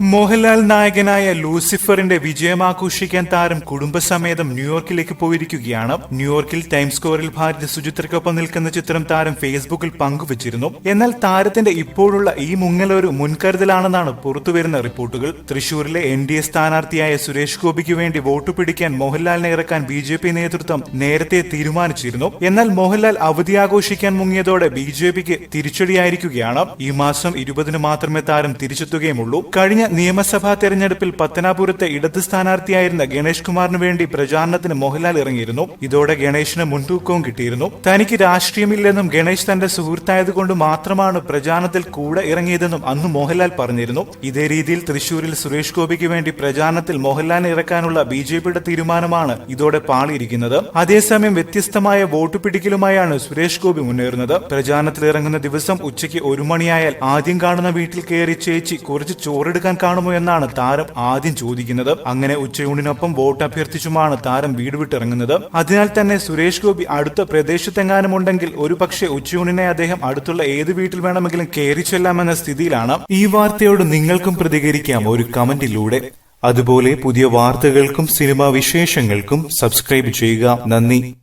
മോഹൻലാൽ നായകനായ ലൂസിഫറിന്റെ വിജയമാഘോഷിക്കാൻ താരം കുടുംബസമേതം ന്യൂയോർക്കിലേക്ക് പോയിരിക്കുകയാണ്. ന്യൂയോർക്കിൽ ടൈംസ് സ്ക്വയറിൽ ഭാര്യ സുചിത്രയ്ക്കൊപ്പം നിൽക്കുന്ന ചിത്രം താരം ഫേസ്ബുക്കിൽ പങ്കുവച്ചിരുന്നു. എന്നാൽ താരത്തിന്റെ ഇപ്പോഴുള്ള ഈ മുങ്ങലൊരു മുൻകരുതലാണെന്നാണ് പുറത്തുവരുന്ന റിപ്പോർട്ടുകൾ. തൃശൂരിലെ എൻ ഡി എ സ്ഥാനാർത്ഥിയായ സുരേഷ് ഗോപിക്ക് വേണ്ടി വോട്ട് പിടിക്കാൻ മോഹൻലാലിനെ ഇറക്കാൻ ബി ജെ പി നേതൃത്വം നേരത്തെ തീരുമാനിച്ചിരുന്നു. എന്നാൽ മോഹൻലാൽ അവധി ആഘോഷിക്കാൻ മുങ്ങിയതോടെ ബി ജെ പിക്ക് തിരിച്ചടിയായിരിക്കുകയാണ്. ഈ മാസം ഇരുപതിന് മാത്രമേ താരം തിരിച്ചെത്തുകയുമുള്ളൂ. കഴിഞ്ഞ നിയമസഭാ തെരഞ്ഞെടുപ്പിൽ പത്തനാപുരത്തെ ഇടത് സ്ഥാനാർത്ഥിയായിരുന്ന ഗണേഷ് കുമാറിന് വേണ്ടി പ്രചാരണത്തിന് മോഹൻലാൽ ഇറങ്ങിയിരുന്നു. ഇതോടെ ഗണേഷിന് മുൻതൂക്കവും കിട്ടിയിരുന്നു. തനിക്ക് രാഷ്ട്രീയമില്ലെന്നും ഗണേഷ് തന്റെ സുഹൃത്തായതുകൊണ്ട് മാത്രമാണ് പ്രചാരണത്തിൽ കൂടെ ഇറങ്ങിയതെന്നും അന്ന് മോഹൻലാൽ പറഞ്ഞിരുന്നു. ഇതേ രീതിയിൽ തൃശൂരിൽ സുരേഷ് ഗോപിക്ക് വേണ്ടി പ്രചാരണത്തിൽ മോഹൻലാലിനെ ഇറക്കാനുള്ള ബി ജെ പിയുടെ തീരുമാനമാണ് ഇതോടെ പാളിയിരിക്കുന്നത്. അതേസമയം വ്യത്യസ്തമായ വോട്ട് പിടിക്കലുമായാണ് സുരേഷ് ഗോപി മുന്നേറുന്നത്. പ്രചാരണത്തിൽ ഇറങ്ങുന്ന ദിവസം ഉച്ചയ്ക്ക് ഒരു മണിയായാൽ ആദ്യം കാണുന്ന വീട്ടിൽ കയറി ചേച്ചി കുറച്ച് ചോറെടുക്കാൻ കാണുമോ എന്നാണ് താരം ആദ്യം ചോദിക്കുന്നത്. അങ്ങനെ ഉച്ചയൂണിനൊപ്പം വോട്ട് അഭ്യർത്ഥിച്ചുമാണ് താരം വീട് വിട്ടിറങ്ങുന്നത്. അതിനാൽ തന്നെ സുരേഷ് ഗോപി അടുത്ത പ്രദേശത്തെങ്ങാനും ഉണ്ടെങ്കിൽ ഒരു പക്ഷേ ഉച്ചയൂണിനെ അദ്ദേഹം അടുത്തുള്ള ഏത് വീട്ടിൽ വേണമെങ്കിലും കയറി ചെല്ലാമെന്ന സ്ഥിതിയിലാണ്. ഈ വാർത്തയോട് നിങ്ങൾക്കും പ്രതികരിക്കാം ഒരു കമന്റിലൂടെ. അതുപോലെ പുതിയ വാർത്തകൾക്കും സിനിമാ വിശേഷങ്ങൾക്കും സബ്സ്ക്രൈബ് ചെയ്യുക. നന്ദി.